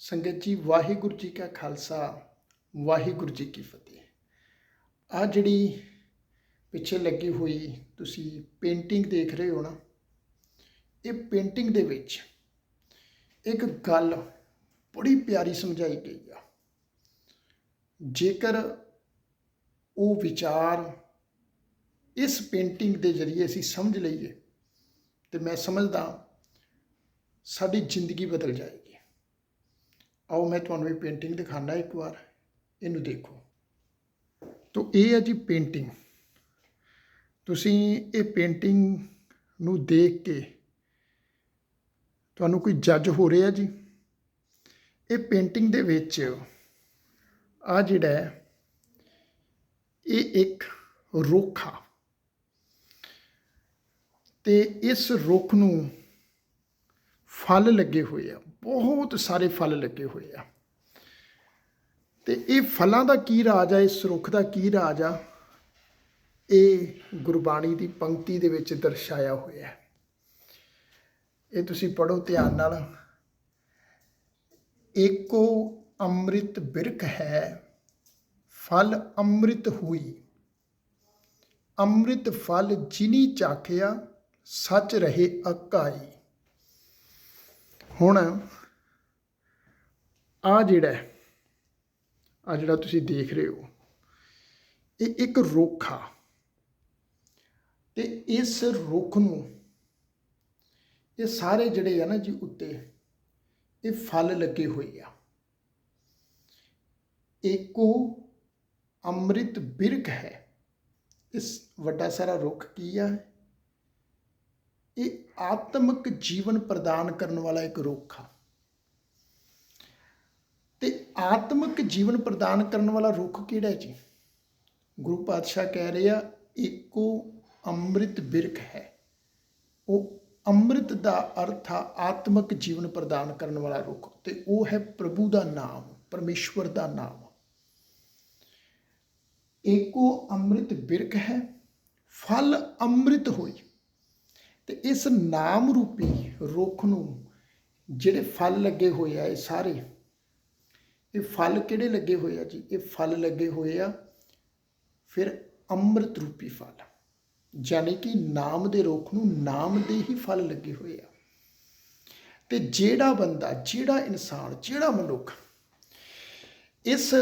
ਸੰਗਤ ਜੀ, ਵਾਹਿਗੁਰੂ ਜੀ ਕਾ ਖਾਲਸਾ, ਵਾਹਿਗੁਰੂ ਜੀ ਕੀ ਫਤਿਹ। ਆ ਜਿਹੜੀ ਪਿੱਛੇ ਲੱਗੀ ਹੋਈ ਤੁਸੀਂ ਪੇਂਟਿੰਗ ਦੇਖ ਰਹੇ ਹੋ ਨਾ, ਇਹ ਪੇਂਟਿੰਗ ਦੇ ਵਿੱਚ ਇੱਕ ਗੱਲ ਬੜੀ ਪਿਆਰੀ ਸਮਝਾਈ ਗਈ ਆ। ਜੇਕਰ ਉਹ ਵਿਚਾਰ ਇਸ ਪੇਂਟਿੰਗ ਦੇ ਜ਼ਰੀਏ ਅਸੀਂ ਸਮਝ ਲਈਏ, ਤੇ ਮੈਂ ਸਮਝਦਾ ਸਾਡੀ ਜ਼ਿੰਦਗੀ ਬਦਲ ਜਾਏਗੀ। ਆਓ ਮੈਂ ਤੁਹਾਨੂੰ ਇਹ ਪੇਂਟਿੰਗ ਦਿਖਾਣਾ ਇੱਕ ਵਾਰ, ਇਹਨੂੰ ਦੇਖੋ। ਤੋ ਇਹ ਹੈ ਜੀ ਪੇਂਟਿੰਗ। ਤੁਸੀਂ ਇਹ ਪੇਂਟਿੰਗ ਨੂੰ ਦੇਖ ਕੇ ਤੁਹਾਨੂੰ ਕੋਈ ਜੱਜ ਹੋ ਰਿਹਾ ਜੀ? ਇਹ ਪੇਂਟਿੰਗ ਦੇ ਵਿੱਚ ਆ ਜਿਹੜਾ ਇਹ ਇੱਕ ਰੁੱਖ ਆ। ਤੇ ਇਸ ਰੁੱਖ ਨੂੰ ਫਲ ਲੱਗੇ ਹੋਏ ਆ, ਬਹੁਤ ਸਾਰੇ ਫਲ ਲੱਗੇ ਹੋਏ ਆ। ਤੇ ਇਹ ਫਲਾਂ ਦਾ ਕੀ ਰਾਜ ਆ, ਇਸ ਰੁੱਖ ਦਾ ਕੀ ਰਾਜ ਆ? ਇਹ ਗੁਰਬਾਣੀ ਦੀ ਪੰਕਤੀ ਦੇ ਵਿੱਚ ਦਰਸਾਇਆ ਹੋਇਆ ਹੈ। ਇਹ ਤੁਸੀਂ ਪੜੋ ਧਿਆਨ ਨਾਲ। ਏਕੋ ਅੰਮ੍ਰਿਤ ਬਿਰਖ ਹੈ, ਫਲ ਅੰਮ੍ਰਿਤ ਹੋਈ। ਅੰਮ੍ਰਿਤ ਫਲ ਜਿਨੀ ਚਾਖਿਆ, ਸੱਚ ਰਹੇ ਅਕਾਈ। ਹੁਣ ਆ ਜਿਹੜਾ ਆ ਜਿਹੜਾ ਤੁਸੀਂ ਦੇਖ ਰਹੇ ਹੋ, ਇਹ ਇੱਕ ਰੁੱਖ ਆ। ਤੇ ਇਸ ਰੁੱਖ ਨੂੰ, ਇਹ ਸਾਰੇ ਜਿਹੜੇ ਆ ਨਾ ਜੀ ਉੱਤੇ, ਇਹ ਫਲ ਲੱਗੇ ਹੋਏ ਆ। ਏਕੋ ਅੰਮ੍ਰਿਤ ਬਿਰਖ ਹੈ। ਇਸ ਵੱਡਾ ਸਾਰਾ ਰੁੱਖ ਕੀ ਆ? ਇਹ ਆਤਮਿਕ ਜੀਵਨ ਪ੍ਰਦਾਨ ਕਰਨ ਵਾਲਾ ਇੱਕ ਰੁੱਖ ਆ। ਤੇ ਆਤਮਿਕ ਜੀਵਨ ਪ੍ਰਦਾਨ ਕਰਨ ਵਾਲਾ ਰੁੱਖ ਕਿਹੜਾ ਜੀ? ਗੁਰੂ ਪਾਤਸ਼ਾਹ ਕਹਿ ਰਹੇ ਆ, ਇੱਕੋ ਅੰਮ੍ਰਿਤ ਬਿਰਖ ਹੈ। ਉਹ ਅੰਮ੍ਰਿਤ ਦਾ ਅਰਥ ਆ ਆਤਮਿਕ ਜੀਵਨ ਪ੍ਰਦਾਨ ਕਰਨ ਵਾਲਾ ਰੁੱਖ। ਤੇ ਉਹ ਹੈ ਪ੍ਰਭੂ ਦਾ ਨਾਮ, ਪਰਮੇਸ਼ਵਰ ਦਾ ਨਾਮ। ਏਕੋ ਅੰਮ੍ਰਿਤ ਬਿਰਖ ਹੈ, ਫਲ ਅੰਮ੍ਰਿਤ ਹੋਈ ਤੇ ਇਸ ਨਾਮ ਰੂਪੀ ਰੁੱਖ ਨੂੰ ਜਿਹੜੇ ਫਲ ਲੱਗੇ ਹੋਏ ਆ, ਇਹ ਸਾਰੇ, ਇਹ ਫਲ ਕਿਹੜੇ ਲੱਗੇ ਹੋਏ ਆ ਜੀ? ਇਹ ਫਲ ਲੱਗੇ ਹੋਏ ਆ, ਫਿਰ ਅੰਮ੍ਰਿਤ ਰੂਪੀ ਫਲ ਯਾਨੀ ਕਿ ਨਾਮ ਦੇ ਰੁੱਖ ਨੂੰ ਨਾਮ ਦੇ ਹੀ ਫਲ ਲੱਗੇ ਹੋਏ ਆ। ਤੇ ਜਿਹੜਾ ਬੰਦਾ, ਜਿਹੜਾ ਇਨਸਾਨ, ਜਿਹੜਾ ਮਨੁੱਖ ਇਸ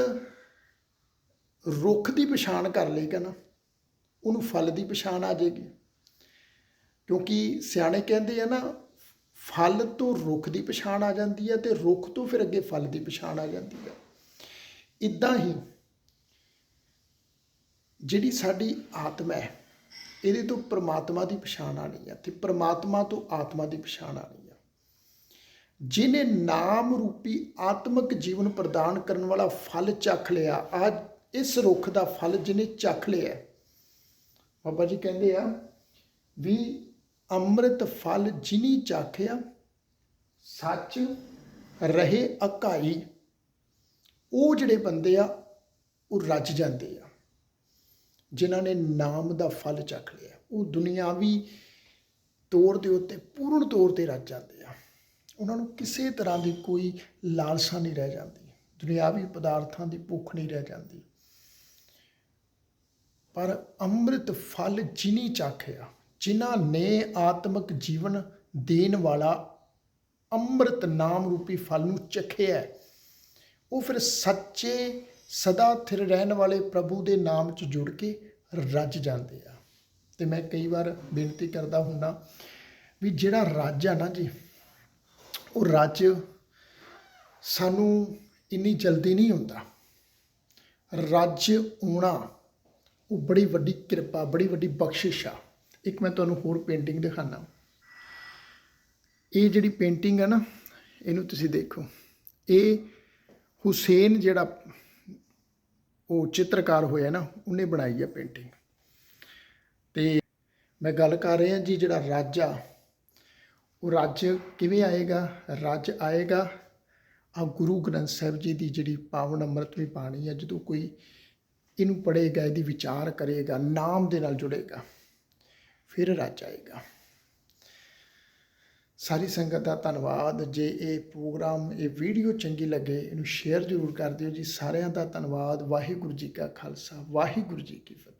ਰੁੱਖ ਦੀ ਪਛਾਣ ਕਰ ਲਏਗਾ ਨਾ, ਉਹਨੂੰ ਫਲ ਦੀ ਪਛਾਣ ਆ ਜਾਏਗੀ। ਕਿਉਂਕਿ ਸਿਆਣੇ ਕਹਿੰਦੇ ਆ ਨਾ, ਫਲ ਤੋਂ ਰੁੱਖ ਦੀ ਪਛਾਣ ਆ ਜਾਂਦੀ ਹੈ ਤੇ ਰੁੱਖ ਤੋਂ ਫਿਰ ਅੱਗੇ ਫਲ ਦੀ ਪਛਾਣ ਆ ਜਾਂਦੀ ਹੈ। ਇਦਾਂ ਹੀ ਜਿਹੜੀ ਸਾਡੀ ਆਤਮਾ ਹੈ, ਇਹਦੇ ਤੋਂ ਪ੍ਰਮਾਤਮਾ ਦੀ ਪਛਾਣ ਆਣੀ ਹੈ ਤੇ ਪ੍ਰਮਾਤਮਾ ਤੋਂ ਆਤਮਾ ਦੀ ਪਛਾਣ ਆਣੀ ਹੈ। ਜਿਨੇ ਨਾਮ ਰੂਪੀ ਆਤਮਿਕ ਜੀਵਨ ਪ੍ਰਦਾਨ ਕਰਨ ਵਾਲਾ ਫਲ ਚੱਖ ਲਿਆ ਆ ਇਸ ਰੁੱਖ ਦਾ ਫਲ ਜਿਨੇ ਚੱਖ ਲਿਆ ਬਾਬਾ ਜੀ ਕਹਿੰਦੇ ਆ ਵੀ ਅੰਮ੍ਰਿਤ ਫਲ ਜਿਨੀ ਚਾਖਿਆ, ਸੱਚ ਰਹੇ ਅਕਾਈ। ਉਹ ਜਿਹੜੇ ਬੰਦੇ ਆ, ਉਹ ਰੱਜ ਜਾਂਦੇ ਆ। ਜਿਨ੍ਹਾਂ ਨੇ ਨਾਮ ਦਾ ਫਲ ਚੱਖ ਲਿਆ। ਉਹ ਦੁਨਿਆਵੀ ਤੌਰ ਦੇ ਉੱਤੇ, ਪੂਰਨ ਤੌਰ ਤੇ ਰੱਜ ਜਾਂਦੇ ਆ। ਉਹਨਾਂ ਨੂੰ ਕਿਸੇ ਤਰ੍ਹਾਂ ਦੀ ਕੋਈ ਲਾਲਸਾ ਨਹੀਂ ਰਹਿ ਜਾਂਦੀ। ਦੁਨਿਆਵੀ ਪਦਾਰਥਾਂ ਦੀ ਭੁੱਖ ਨਹੀਂ ਰਹਿ ਜਾਂਦੀ। ਪਰ ਅੰਮ੍ਰਿਤ ਫਲ ਜਿਨੀ ਚਾਖਿਆ ਜਿਨ੍ਹਾਂ ਨੇ ਆਤਮਿਕ ਜੀਵਨ ਦੇਣ ਵਾਲਾ ਅੰਮ੍ਰਿਤ ਨਾਮ ਰੂਪੀ ਫਲ ਨੂੰ ਚਖਿਆ ਉਹ ਫਿਰ ਸੱਚੇ ਸਦਾ ਥਿਰ ਰਹਿਣ ਵਾਲੇ ਪ੍ਰਭੂ ਦੇ ਨਾਮ 'ਚ ਜੁੜ ਕੇ ਰੱਜ ਜਾਂਦੇ ਆ। ਤੇ ਮੈਂ ਕਈ ਵਾਰ ਬੇਨਤੀ ਕਰਦਾ ਹੁੰਦਾ ਵੀ ਜਿਹੜਾ ਰਾਜ ਆ ਨਾ ਜੀ, ਉਹ ਰੱਜ ਸਾਨੂੰ ਇੰਨੀ ਜਲਦੀ ਨਹੀਂ ਹੁੰਦਾ। ਰੱਜ ਆਉਣਾ, ਉਹ ਬੜੀ ਵੱਡੀ ਕਿਰਪਾ, ਬੜੀ ਵੱਡੀ ਬਖਸ਼ਿਸ਼ ਆ। ਇੱਕ ਮੈਂ ਤੁਹਾਨੂੰ ਹੋਰ ਪੇਂਟਿੰਗ ਦਿਖਾਣਾ ਇਹ ਜਿਹੜੀ ਪੇਂਟਿੰਗ ਹੈ ਨਾ, ਇਹਨੂੰ ਤੁਸੀਂ ਦੇਖੋ। ਇਹ ਹੁਸੈਨ ਜਿਹੜਾ ਉਹ ਚਿੱਤਰਕਾਰ ਹੋਇਆ ਨਾ, ਉਹਨੇ ਬਣਾਈ ਹੈ ਪੇਂਟਿੰਗ। ਤੇ ਮੈਂ ਗੱਲ ਕਰ ਰਿਹਾ ਜੀ, ਜਿਹੜਾ ਰਾਜਾ, ਉਹ ਰਾਜ ਕਿਵੇਂ ਆਏਗਾ? ਰਾਜ ਆਏਗਾ ਆ ਗੁਰੂ ਗ੍ਰੰਥ ਸਾਹਿਬ ਜੀ ਦੀ ਜਿਹੜੀ ਪਾਵਨ ਅੰਮ੍ਰਿਤਮਈ ਬਾਣੀ ਹੈ ਜਦੋਂ ਕੋਈ ਇਹਨੂੰ ਪੜ੍ਹੇਗਾ, ਇਹਦੀ ਵਿਚਾਰ ਕਰੇਗਾ, ਨਾਮ ਦੇ ਨਾਲ ਜੁੜੇਗਾ। ਫਿਰ ਰਾਜ ਆਏਗਾ। ਸਾਰੀ ਸੰਗਤ ਦਾ ਧੰਨਵਾਦ। ਜੇ ਇਹ ਪ੍ਰੋਗਰਾਮ, ਇਹ ਵੀਡੀਓ ਚੰਗੀ ਲੱਗੇ, ਇਹਨੂੰ ਸ਼ੇਅਰ ਜ਼ਰੂਰ ਕਰ ਦਿਓ ਜੀ। ਸਾਰਿਆਂ ਦਾ ਧੰਨਵਾਦ। ਵਾਹਿਗੁਰੂ ਜੀ ਕਾ ਖਾਲਸਾ। ਵਾਹਿਗੁਰੂ ਜੀ ਕੀ ਫਤਿਹ।